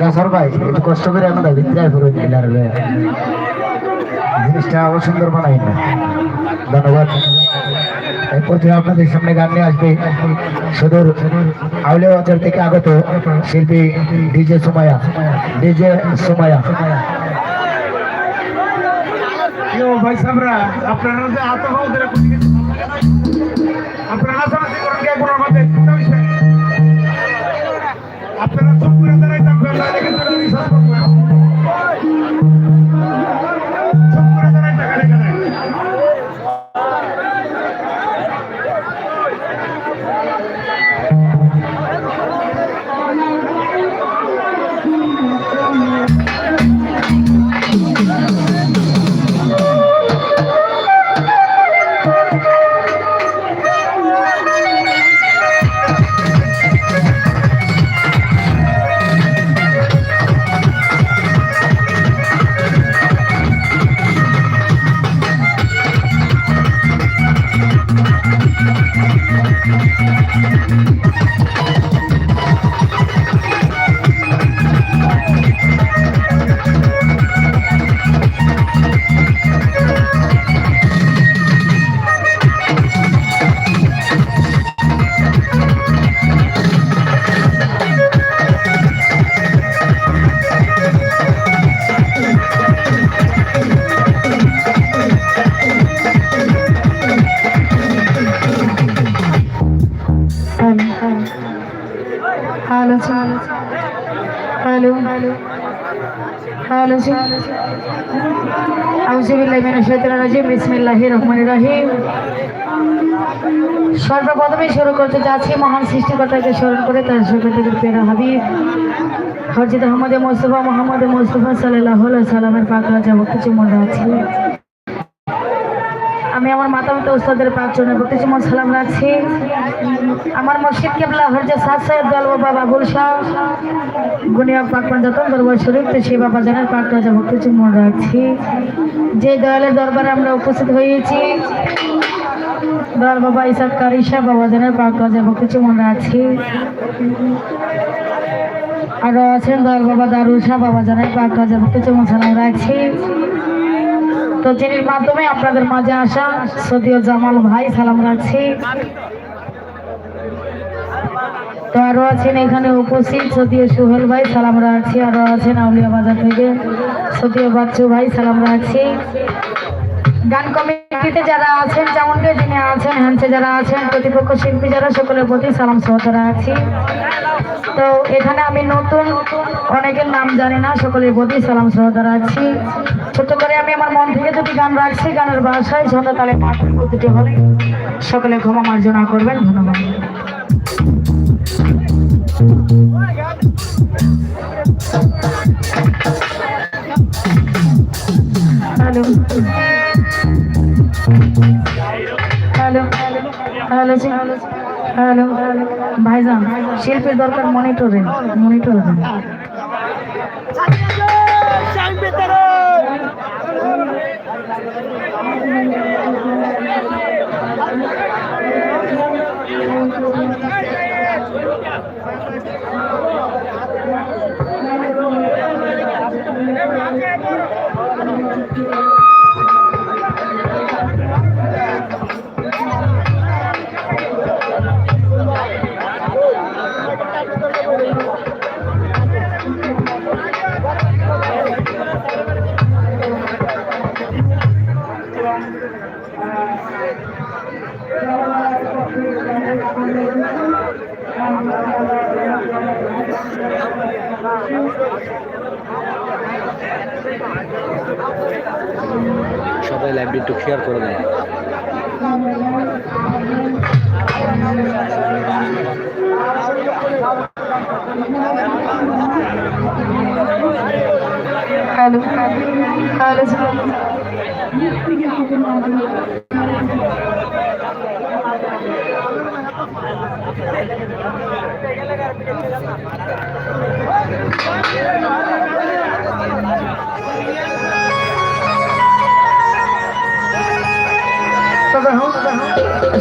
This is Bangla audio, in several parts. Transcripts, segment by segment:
কাসর ভাই কষ্ট করে এখন ভিতরে পুরো ডিলার জিনিসটা আরও সুন্দর বানাই না। ধন্যবাদ। এরপর থেকে আপনাদের সামনে গান নিয়ে আসবে সদর আউলিয়া অঞ্চল থেকে আগত শিল্পী ডিজে সুমায়া ডিজে সুমায়া ভাই সাবরা, আপনারা যে আত আপনারা সর্বপ্রথমে শুরু করতে যাচ্ছি মহান সৃষ্টিকর্তাকে স্মরণ করে তার সুখদের পেরা হাবিব হরজিদ আহমদে মোস্তফা, মোহাম্মদ মোস্তফা সাল্লাহ সাল্লামের পাকা যাব কিছু মনে আছে আমি আমার মাতা পিতা উস্তাদের চরণে প্রতি চুমন সালাম রাখছি। আমার মসজিদ কেবলা হরজে সাত সাহেব দল বাবা বাবুল শাহ গুনিয়া পাক পাঞ্জাতন দরবার শরীফ তো সেই বাবা জানার পাক রাজা ভক্তি চুমন রাখছি। যে দয়ালের দরবারে আমরা উপস্থিত হয়েছি, দয়াল বাবা ইসাক কারিশা বাবা জানার পাক রাজা ভক্তি চুমন রাখছি। আরও আছেন দয়াল বাবা দারুল বাবা জানার পাক রাজা ভক্তি চুমন সালাম রাখছি। তো যিনির মাধ্যমে আপনাদের মাঝে আসা সদিও জামাল ভাই, সালাম রাখছি। তো আরও আছেন এখানে উপস্থিত সদিও সুহেল ভাই, সালাম রাখছি। আরও আছেন আউলিয়া বাজার থেকে সদিও বাচ্চু ভাই, সালাম রাখছি। গান কমিটিতে যারা আছেন যেমনকে যিনি আছেন হ্যান্সে যারা আছেন, প্রতিপক্ষ শিল্পী যারা, সকলের প্রতি সালাম শ্রদ্ধা রাখছি। তো এখানে আমি নতুন, অনেকের নাম জানি না, সকলের প্রতি সালাম শ্রদ্ধা রাখছি। ছোট করে আমি আমার মন থেকে দুটি গান রাখছি, গানের বাসায় ছন্দ তালে পাঠ প্রতিটি হলে সকলে ক্ষমা মার্জনা করবেন, ধন্যবাদ। Hello. Hello. Hello hello hello ভাইজান শিল্পের দরকার মনিটরিং মনিটরিং সবাই লাইভটি একটু শেয়ার করে দেয় হ্যালো হ্যালো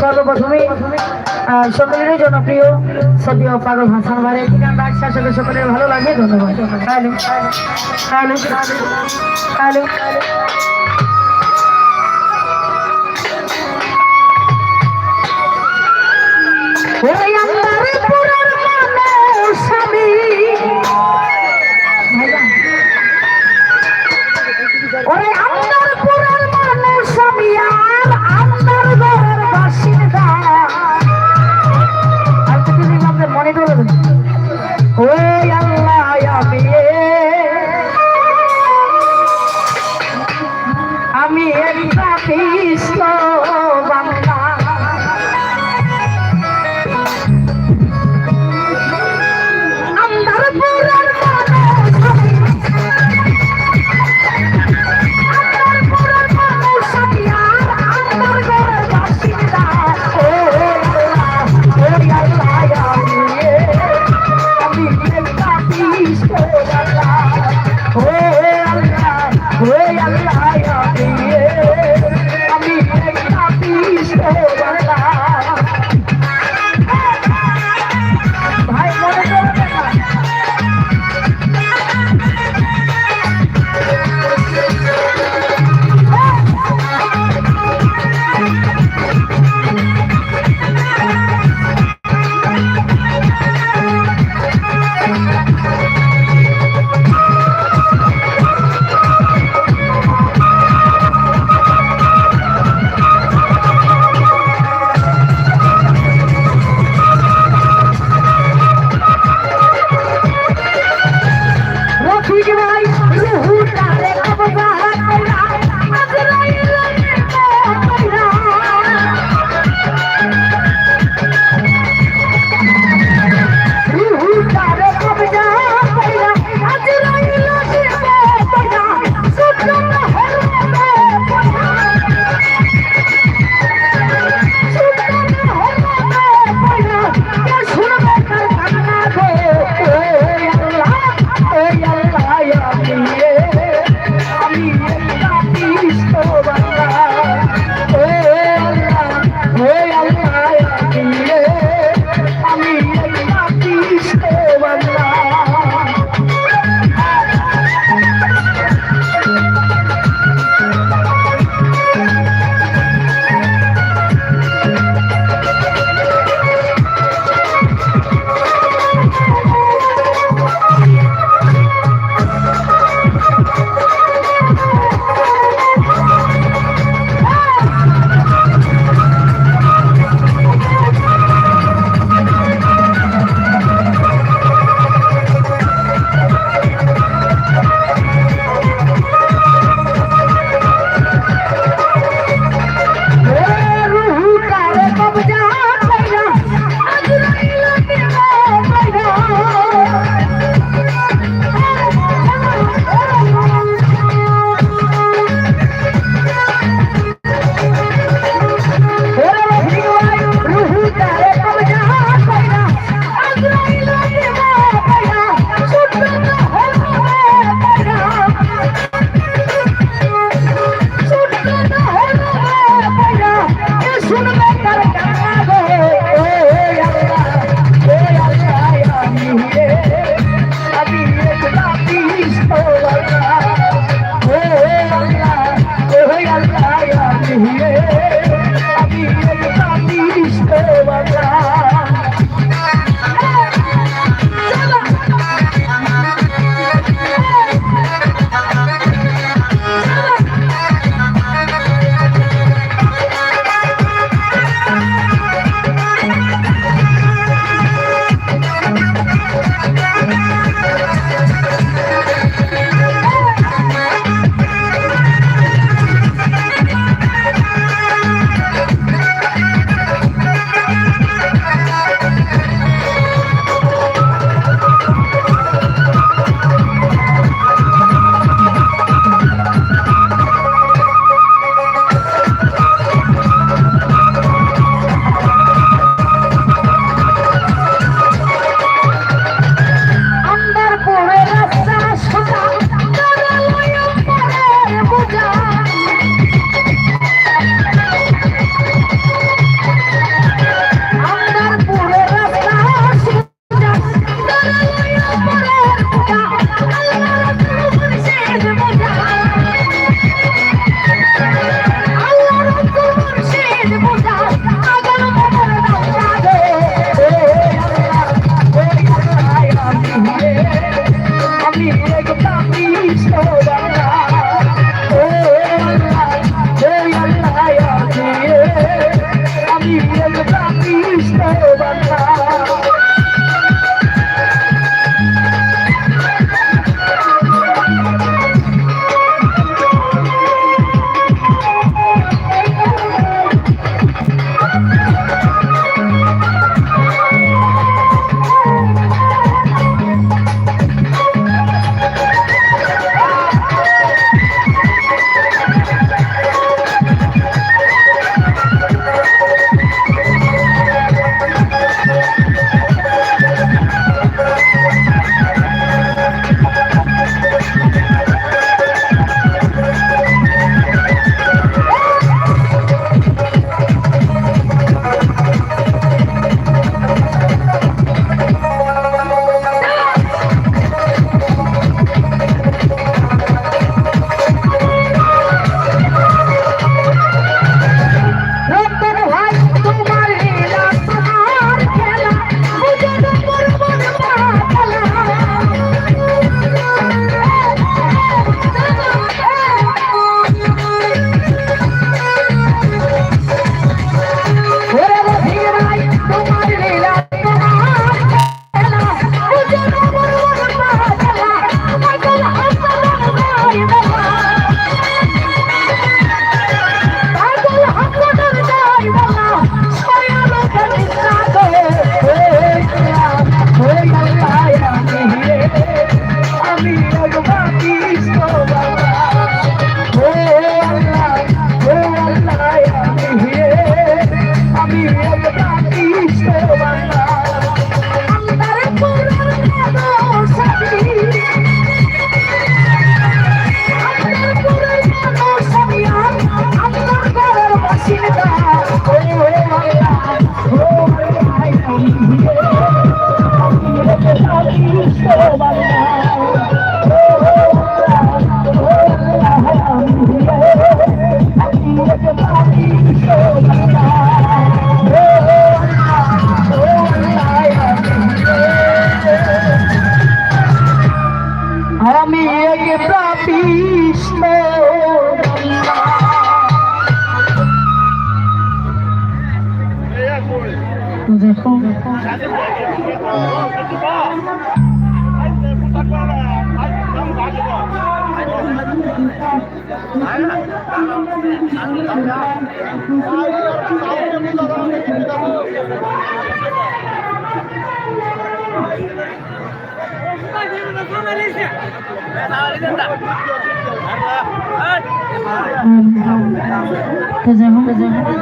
সর্বপ্রথমে সকলেরই জনপ্রিয় সদীয় পাগল ভাষা ভাই এই গান সকলের ভালো লাগে, ধন্যবাদ। হ্যালো হ্যালো হ্যালো ওরে আমরা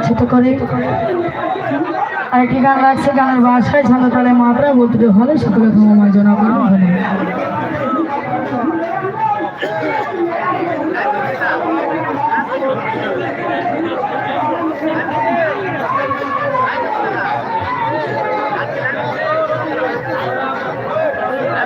ছোট করে আরেকটি গান রাখছে, গানের বাসায় ছন্দ তালে মাত্রা, বলতে হলে সকলে ক্ষমা জনা করুন।